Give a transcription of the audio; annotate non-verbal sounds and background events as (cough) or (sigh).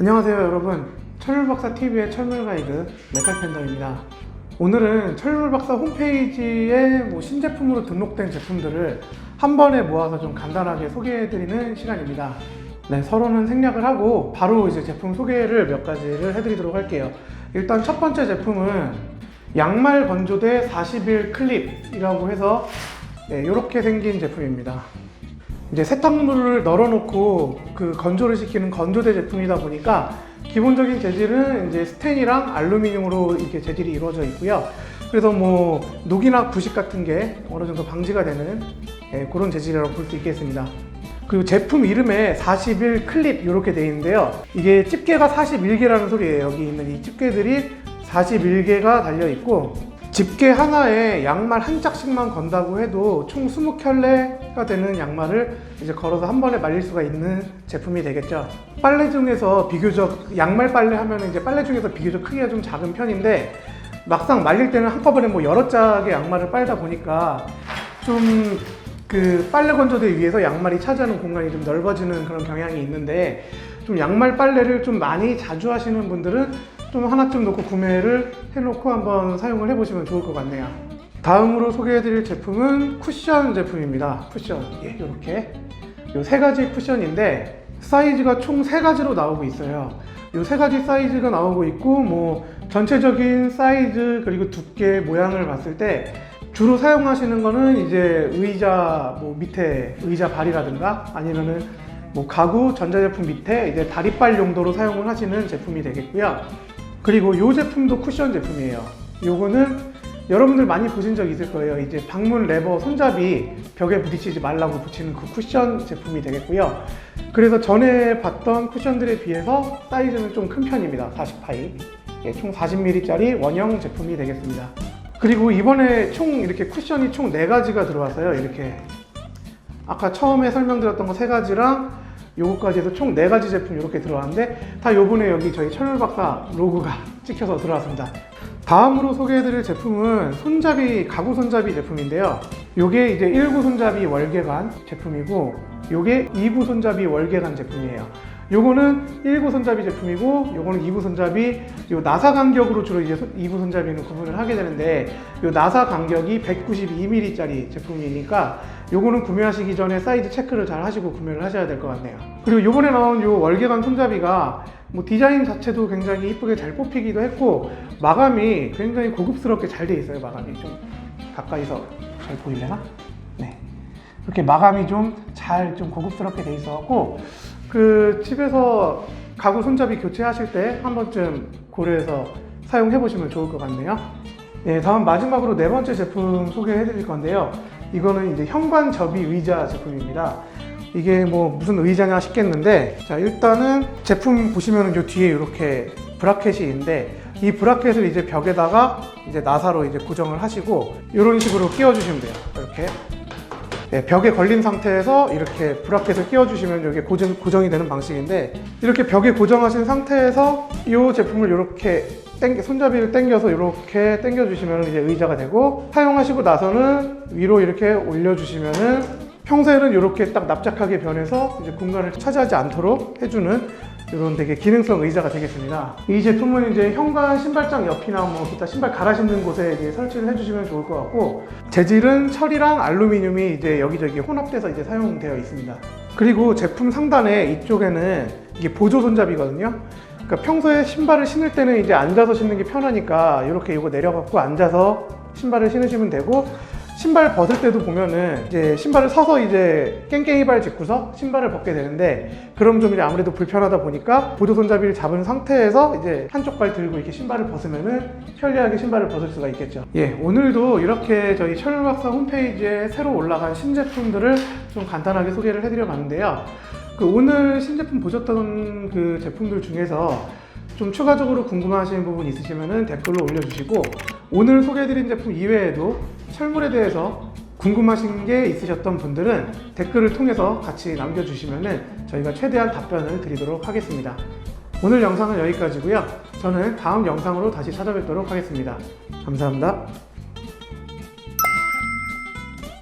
안녕하세요 여러분. 철물박사 TV의 철물 가이드 메탈팬더입니다. 오늘은 철물박사 홈페이지에 뭐 신제품으로 등록된 제품들을 한 번에 모아서 좀 간단하게 소개해드리는 시간입니다. 네, 서로는 생략을 하고 바로 이제 제품 소개를 몇 가지를 해드리도록 할게요. 일단 첫 번째 제품은 양말 건조대 40일 클립이라고 해서 네, 이렇게 생긴 제품입니다 이제 세탁물을 널어놓고 그 건조를 시키는 건조대 제품이다 보니까 기본적인 재질은 이제 스텐이랑 알루미늄으로 이렇게 재질이 이루어져 있고요. 그래서 뭐 녹이나 부식 같은 게 어느 정도 방지가 되는 예, 그런 재질이라고 볼 수 있겠습니다. 그리고 제품 이름에 41 클립 이렇게 되어 있는데요. 이게 집게가 41개라는 소리예요. 여기 있는 이 집게들이 41개가 달려 있고 집게 하나에 양말 한 짝씩만 건다고 해도 총 20켤레가 되는 양말을 이제 걸어서 한 번에 말릴 수가 있는 제품이 되겠죠. 빨래 중에서 비교적 양말 빨래 하면 이제 빨래 중에서 비교적 크기가 좀 작은 편인데 막상 말릴 때는 한꺼번에 뭐 여러 짝의 양말을 빨다 보니까 좀 그 빨래 건조대 위에서 양말이 차지하는 공간이 좀 넓어지는 그런 경향이 있는데 좀 양말 빨래를 좀 많이 자주 하시는 분들은 좀 하나쯤 놓고 구매를 해놓고 한번 사용을 해보시면 좋을 것 같네요. 다음으로 소개해드릴 제품은 쿠션 제품입니다. 쿠션, 예, 이렇게 요세 가지 쿠션인데 사이즈가 총 세 가지로 나오고 있어요. 요세 가지 사이즈가 나오고 있고 뭐 전체적인 사이즈 그리고 두께 모양을 봤을 때 주로 사용하시는 거는 이제 의자 뭐 밑에 의자 발이라든가 아니면은 뭐 가구 전자제품 밑에 이제 다리발 용도로 사용을 하시는 제품이 되겠고요. 그리고 이 제품도 쿠션 제품이에요. 요거는 여러분들 많이 보신 적 있을 거예요. 이제 방문 레버 손잡이 벽에 부딪히지 말라고 붙이는 그 쿠션 제품이 되겠고요. 그래서 전에 봤던 쿠션들에 비해서 사이즈는 좀 큰 편입니다. 40파이. 예, 총 40mm짜리 원형 제품이 되겠습니다. 그리고 이번에 총 이렇게 쿠션이 총 4가지가 들어왔어요. 이렇게. 아까 처음에 설명드렸던 거 3가지랑 요거까지 해서 총 4가지 제품 이렇게 들어왔는데 다 요번에 여기 저희 철물박사 로고가 (laughs) 찍혀서 들어왔습니다. 다음으로 소개해드릴 제품은 손잡이, 가구 손잡이 제품인데요. 요게 이제 1구 손잡이 월계관 제품이고 요게 2구 손잡이 월계관 제품이에요. 요거는 1구 손잡이 제품이고 요거는 2구 손잡이 요 나사 간격으로 주로 이제 2구 손잡이는 구분을 하게 되는데 요 나사 간격이 192mm짜리 제품이니까 요거는 구매하시기 전에 사이즈 체크를 잘 하시고 구매를 하셔야 될 것 같네요. 그리고 요번에 나온 요 월계관 손잡이가 뭐 디자인 자체도 굉장히 이쁘게 잘 뽑히기도 했고 마감이 굉장히 고급스럽게 잘 돼 있어요. 마감이 좀 가까이서 잘 보이려나? 네. 이렇게 마감이 좀 잘좀 고급스럽게 돼 있어갖고 그 집에서 가구 손잡이 교체하실 때 한 번쯤 고려해서 사용해 보시면 좋을 것 같네요. 네, 다음 마지막으로 네 번째 제품 소개해 드릴 건데요. 이거는 이제 현관 접이 의자 제품입니다. 이게 뭐 무슨 의자냐 싶겠는데 자 일단은 제품 보시면은 요 뒤에 이렇게 브라켓이 있는데 이 브라켓을 이제 벽에다가 이제 나사로 이제 고정을 하시고 이런 식으로 끼워 주시면 돼요. 이렇게 네, 벽에 걸린 상태에서 이렇게 브라켓을 끼워주시면 이게 고정, 고정이 되는 방식인데 이렇게 벽에 고정하신 상태에서 이 제품을 이렇게 땡겨, 손잡이를 당겨서 이렇게 당겨주시면 이제 의자가 되고 사용하시고 나서는 위로 이렇게 올려주시면은 평소에는 이렇게 딱 납작하게 변해서 이제 공간을 차지하지 않도록 해주는 이런 되게 기능성 의자가 되겠습니다. 이 제품은 이제 현관 신발장 옆이나 뭐 기타 신발 갈아 신는 곳에 이제 설치를 해주시면 좋을 것 같고 재질은 철이랑 알루미늄이 이제 여기저기 혼합돼서 이제 사용되어 있습니다. 그리고 제품 상단에 이쪽에는 이게 보조 손잡이거든요. 그러니까 평소에 신발을 신을 때는 이제 앉아서 신는 게 편하니까 이렇게 이거 내려갖고 앉아서 신발을 신으시면 되고 신발 벗을 때도 보면은 이제 신발을 서서 이제 깽깽이 발 짚고서 신발을 벗게 되는데 그럼 좀 이제 아무래도 불편하다 보니까 보조 손잡이를 잡은 상태에서 이제 한쪽 발 들고 이렇게 신발을 벗으면은 편리하게 신발을 벗을 수가 있겠죠. 예, 오늘도 이렇게 저희 철박사 홈페이지에 새로 올라간 신제품들을 좀 간단하게 소개를 해드려 봤는데요. 그 오늘 신제품 보셨던 그 제품들 중에서 좀 추가적으로 궁금하신 부분 있으시면 댓글로 올려주시고 오늘 소개해드린 제품 이외에도 철물에 대해서 궁금하신 게 있으셨던 분들은 댓글을 통해서 같이 남겨주시면 저희가 최대한 답변을 드리도록 하겠습니다. 오늘 영상은 여기까지고요. 저는 다음 영상으로 다시 찾아뵙도록 하겠습니다. 감사합니다.